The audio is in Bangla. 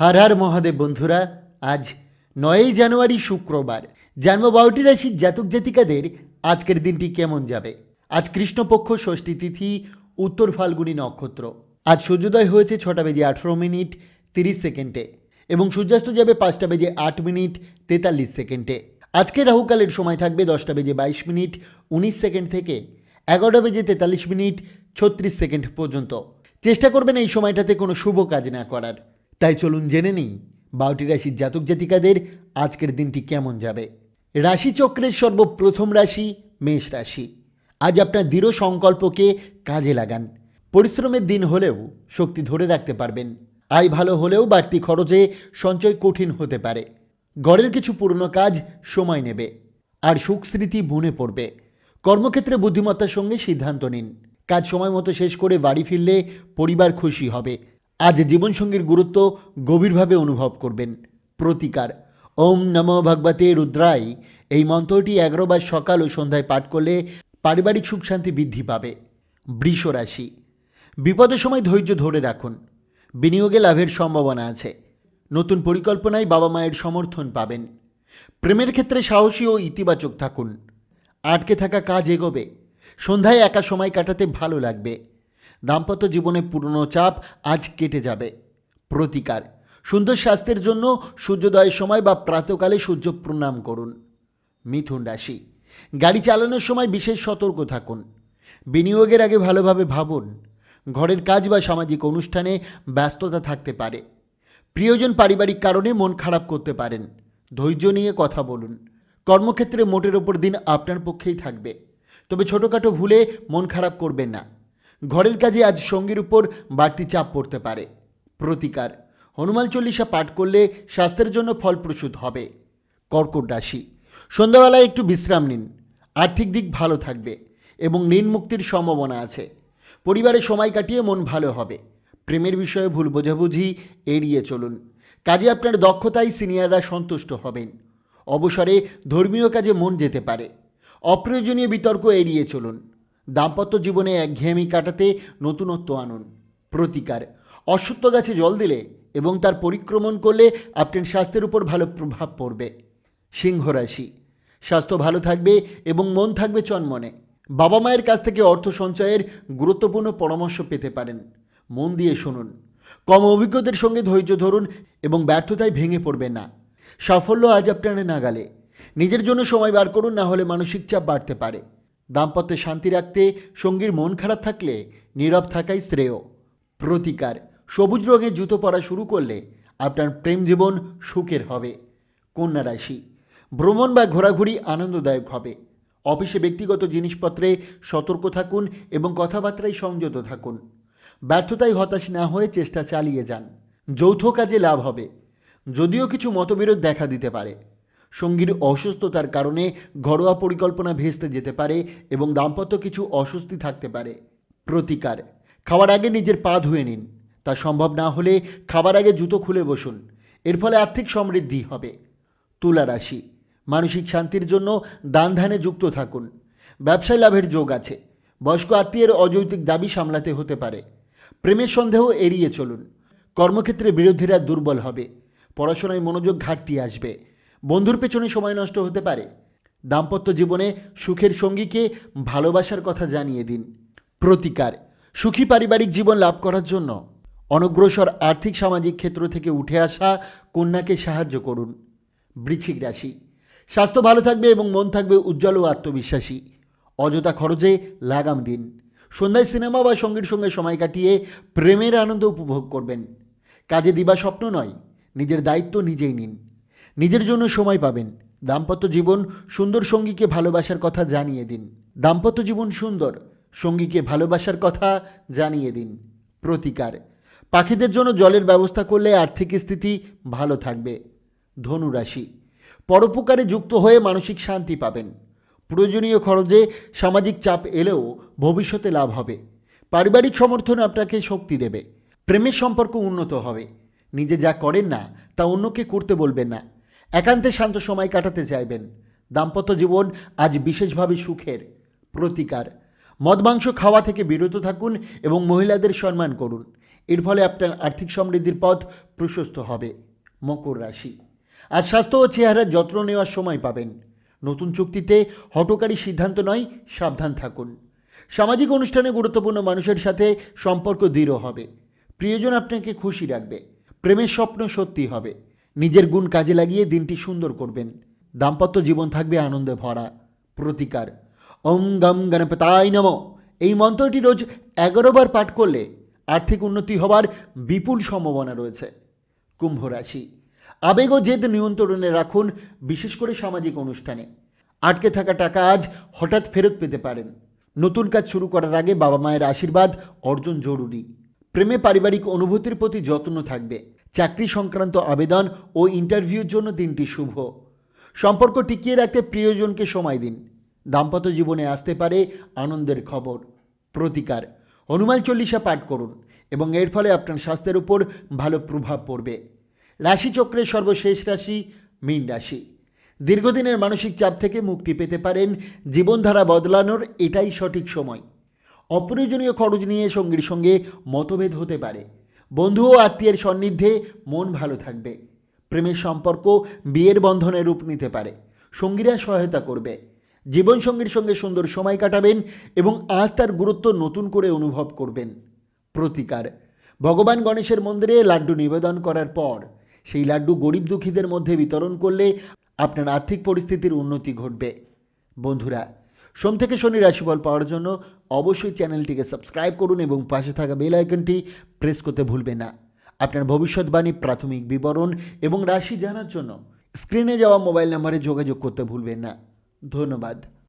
হর হর মহাদেব বন্ধুরা, আজ নয়ই জানুয়ারি শুক্রবার। জন্ম বারোটি রাশির জাতক জাতিকাদের আজকের দিনটি কেমন যাবে। আজ কৃষ্ণপক্ষ ষষ্ঠী তিথি, উত্তর ফাল্গুনী নক্ষত্র। আজ সূর্যোদয় হয়েছে ছটা বেজে আঠেরো মিনিট তিরিশ সেকেন্ডে এবং সূর্যাস্ত যাবে পাঁচটা বেজে আট মিনিট তেতাল্লিশ সেকেন্ডে। আজকে রাহুকালের সময় থাকবে দশটা বেজে বাইশ মিনিট উনিশ সেকেন্ড থেকে এগারোটা বেজে তেতাল্লিশ মিনিট ছত্রিশ সেকেন্ড পর্যন্ত। চেষ্টা করবেন এই সময়টাতে কোনো শুভ কাজ না করার। তাই চলুন জেনে নিই বারোটি রাশির জাতক জাতিকাদের আজকের দিনটি কেমন যাবে। রাশিচক্রের সর্বপ্রথম রাশি মেষ রাশি। আজ আপনার দৃঢ় সংকল্পকে কাজে লাগান। পরিশ্রমের দিন হলেও শক্তি ধরে রাখতে পারবেন। আয় ভালো হলেও বাড়তি খরচে সঞ্চয় কঠিন হতে পারে। ঘরের কিছু পুরনো কাজ সময় নেবে আর সুখ স্মৃতি মনে পড়বে। কর্মক্ষেত্রে বুদ্ধিমত্তার সঙ্গে সিদ্ধান্ত নিন। কাজ সময় মতো শেষ করে বাড়ি ফিরলে পরিবার খুশি হবে। আজ জীবনসঙ্গীর গুরুত্ব গভীরভাবে অনুভব করবেন। প্রতিকার। ওম নম ভগবতে রুদ্রাই এই মন্ত্রটি এগারোবার সকাল ও সন্ধ্যায় পাঠ করলে পারিবারিক সুখ শান্তি বৃদ্ধি পাবে। বৃষ রাশি। বিপদের সময় ধৈর্য ধরে রাখুন। বিনিয়োগে লাভের সম্ভাবনা আছে। নতুন পরিকল্পনায় বাবা মায়ের সমর্থন পাবেন। প্রেমের ক্ষেত্রে সাহসী ও ইতিবাচক থাকুন। আটকে থাকা কাজ এগোবে। সন্ধ্যায় একা সময় কাটাতে ভালো লাগবে। দাম্পত্য জীবনে পুরনো চাপ আজ কেটে যাবে। প্রতিকার। সুন্দর স্বাস্থ্যের জন্য সূর্যোদয়ের সময় বা প্রাতকালে সূর্য প্রণাম করুন। মিথুন রাশি। গাড়ি চালানোর সময় বিশেষ সতর্ক থাকুন। বিনিয়োগের আগে ভালোভাবে ভাবুন। ঘরের কাজ বা সামাজিক অনুষ্ঠানে ব্যস্ততা থাকতে পারে। প্রিয়জন পারিবারিক কারণে মন খারাপ করতে পারেন। ধৈর্য নিয়ে কথা বলুন। কর্মক্ষেত্রে মোটের ওপর দিন আপনার পক্ষেই থাকবে। তবে ছোটোখাটো ভুলে মন খারাপ করবেন না। ঘরের কাজে আজ সঙ্গীর উপর বাড়তি চাপ পড়তে পারে। প্রতিকার, হনুমান চল্লিশা পাঠ করলে স্বাস্থ্যের জন্য ফলপ্রসূ হবে। কর্কট রাশি, সন্ধ্যাবেলায় একটু বিশ্রাম নিন। আর্থিক দিক ভালো থাকবে এবং ঋণ মুক্তির সম্ভাবনা আছে। পরিবারে সময় কাটিয়ে মন ভালো হবে। প্রেমের বিষয়ে ভুল বোঝাবুঝি এড়িয়ে চলুন। কাজে আপনার দক্ষতায় সিনিয়ররা সন্তুষ্ট হবেন। অবসরে ধর্মীয় কাজে মন যেতে পারে। অপ্রয়োজনীয় বিতর্ক এড়িয়ে চলুন। দাম্পত্য জীবনে একঘেয়েমি কাটাতে নতুনত্ব আনুন। প্রতিকার। অশ্বত্থ গাছে জল দিলে এবং তার পরিক্রমণ করলে আপনার স্বাস্থ্যের উপর ভালো প্রভাব পড়বে। সিংহ রাশি। স্বাস্থ্য ভালো থাকবে এবং মন থাকবে চনমনে। বাবা মায়ের কাছ থেকে অর্থ সঞ্চয়ের গুরুত্বপূর্ণ পরামর্শ পেতে পারেন। মন দিয়ে শুনুন। কম অভিজ্ঞদের সঙ্গে ধৈর্য ধরুন এবং ব্যর্থতায় ভেঙে পড়বে না। সাফল্য আজ আপনার নাগালে। নিজের জন্য সময় বার করুন, না হলে মানসিক চাপ বাড়তে পারে। দাম্পত্যে শান্তি রাখতে সঙ্গীর মন খারাপ থাকলে নীরব থাকাই শ্রেয়। প্রতিকার। সবুজ রঙের জুতো পরা শুরু করলে আপনার প্রেম জীবন সুখের হবে। কন্যা রাশি। ভ্রমণ বা ঘোরাঘুরি আনন্দদায়ক হবে। অফিসে ব্যক্তিগত জিনিসপত্রে সতর্ক থাকুন এবং কথাবার্তায় সংযত থাকুন। ব্যর্থতায় হতাশ না হয়ে চেষ্টা চালিয়ে যান। যৌথ কাজে লাভ হবে। যদিও কিছু মতবিরোধ দেখা দিতে পারে। সঙ্গীর অসুস্থতার কারণে ঘরোয়া পরিকল্পনা ভেস্তে যেতে পারে এবং দাম্পত্য কিছু অস্বস্তি থাকতে পারে। প্রতিকার, খাওয়ার আগে নিজের পা ধুয়ে নিন। তা সম্ভব না হলে খাবার আগে জুতো খুলে বসুন। এর ফলে আর্থিক সমৃদ্ধি হবে। তুলা রাশি, মানসিক শান্তির জন্য দান ধ্যানে যুক্ত থাকুন। ব্যবসায় লাভের যোগ আছে। বয়স্ক আত্মীয়ের অযৌক্তিক দাবি সামলাতে হতে পারে। প্রেমের সন্দেহ এড়িয়ে চলুন। কর্মক্ষেত্রে বিরোধীরা দুর্বল হবে। পড়াশোনায় মনোযোগ ঘাটতি আসবে। বন্ধুর পেছনে সময় নষ্ট হতে পারে। দাম্পত্য জীবনে সুখের সঙ্গীকে ভালোবাসার কথা জানিয়ে দিন। প্রতিকার, সুখী পারিবারিক জীবন লাভ করার জন্য। অনগ্রসর আর্থিক সামাজিক ক্ষেত্র থেকে উঠে আসা কন্যাকে সাহায্য করুন। বৃশ্চিক রাশি, স্বাস্থ্য ভালো থাকবে এবং মন থাকবে উজ্জ্বল ও আত্মবিশ্বাসী। অযথা খরচে লাগাম দিন। সন্ধ্যায় সিনেমা বা সঙ্গীর সঙ্গে সময় কাটিয়ে প্রেমের আনন্দ উপভোগ করবেন। কাজে দিবা স্বপ্ন নয়, নিজের দায়িত্ব নিজেই নিন। নিজের জন্য সময় পাবেন। দাম্পত্য জীবন সুন্দর সঙ্গীকে ভালোবাসার কথা জানিয়ে দিন। দাম্পত্য জীবন সুন্দর সঙ্গীকে ভালোবাসার কথা জানিয়ে দিন। প্রতিকার। পাখিদের জন্য জলের ব্যবস্থা করলে আর্থিক স্থিতি ভালো থাকবে। ধনুরাশি। পরোপকারে যুক্ত হয়ে মানসিক শান্তি পাবেন। প্রয়োজনীয় খরচে সামাজিক চাপ এলেও ভবিষ্যতে লাভ হবে। পারিবারিক সমর্থন আপনাকে শক্তি দেবে। প্রেমের সম্পর্ক উন্নত হবে। নিজে যা করেন না, তা অন্যকে করতে বলবেন না। একান্তে শান্ত সময় কাটাতে চাইবেন। দাম্পত্য জীবন আজ বিশেষভাবে সুখের প্রতিকার। মদ, মাংস খাওয়া থেকে বিরত থাকুন এবং মহিলাদের সম্মান করুন। এর ফলে আপনার আর্থিক সমৃদ্ধির পথ প্রশস্ত হবে। মকর রাশি। আজ স্বাস্থ্য ও চেহারার যত্ন নেওয়ার সময় পাবেন। নতুন চুক্তিতে হটকারী সিদ্ধান্ত নয়, সাবধান থাকুন। সামাজিক অনুষ্ঠানে গুরুত্বপূর্ণ মানুষের সাথে সম্পর্ক দৃঢ় হবে। প্রিয়জন আপনাকে খুশি রাখবে। প্রেমের স্বপ্ন সত্যি হবে। নিজের গুণ কাজে লাগিয়ে দিনটি সুন্দর করবেন। দাম্পত্য জীবন থাকবে আনন্দে ভরা। প্রতিকার। ওম গম গণপতায় নম। এই মন্ত্রটি রোজ এগারো বার পাঠ করলে আর্থিক উন্নতি হবার বিপুল সম্ভাবনা রয়েছে। কুম্ভ রাশি। আবেগ ও জেদ নিয়ন্ত্রণে রাখুন, বিশেষ করে সামাজিক অনুষ্ঠানে। আটকে থাকা টাকা আজ হঠাৎ ফেরত পেতে পারেন। নতুন কাজ শুরু করার আগে বাবা মায়ের আশীর্বাদ অর্জন জরুরি। প্রেমে পারিবারিক অনুভূতির প্রতি যত্ন থাকবে। চাকরি সংক্রান্ত আবেদন ও ইন্টারভিউর জন্য দিনটি শুভ। সম্পর্ক টিকিয়ে রাখতে প্রিয়জনকে সময় দিন। দাম্পত্য জীবনে আসতে পারে আনন্দের খবর। প্রতিকার। হনুমান চল্লিশা পাঠ করুন এবং এর ফলে আপনার স্বাস্থ্যের উপর ভালো প্রভাব পড়বে। রাশিচক্রের সর্বশেষ রাশি মীন রাশি। দীর্ঘদিনের মানসিক চাপ থেকে মুক্তি পেতে পারেন। জীবনধারা বদলানোর এটাই সঠিক সময়। অপ্রয়োজনীয় খরচ নিয়ে সঙ্গীর সঙ্গে মতভেদ হতে পারে। বন্ধু ও আত্মীয়ের সান্নিধ্যে মন ভালো থাকবে। প্রেমের সম্পর্ক বিয়ের বন্ধনে রূপ নিতে পারে। সঙ্গীরা সহায়তা করবে। জীবনসঙ্গীর সঙ্গে সুন্দর সময় কাটাবেন এবং আজ তার গুরুত্ব নতুন করে অনুভব করবেন। প্রতিকার। ভগবান গণেশের মন্দিরে লাড্ডু নিবেদন করার পর সেই লাড্ডু গরিব দুঃখীদের মধ্যে বিতরণ করলে আপনার আর্থিক পরিস্থিতির উন্নতি ঘটবে। বন্ধুরা সোম থেকে শনি রাশিফল পাওয়ার জন্য অবশ্যই চ্যানেলটিকে সাবস্ক্রাইব করুন এবং পাশে থাকা বেল আইকনটি প্রেস করতে ভুলবেন না। আপনার ভবিষ্যৎবাণী প্রাথমিক বিবরণ এবং রাশি জানার জন্য স্ক্রিনে যাওয়া মোবাইল নম্বরে যোগাযোগ করতে ভুলবেন না। ধন্যবাদ।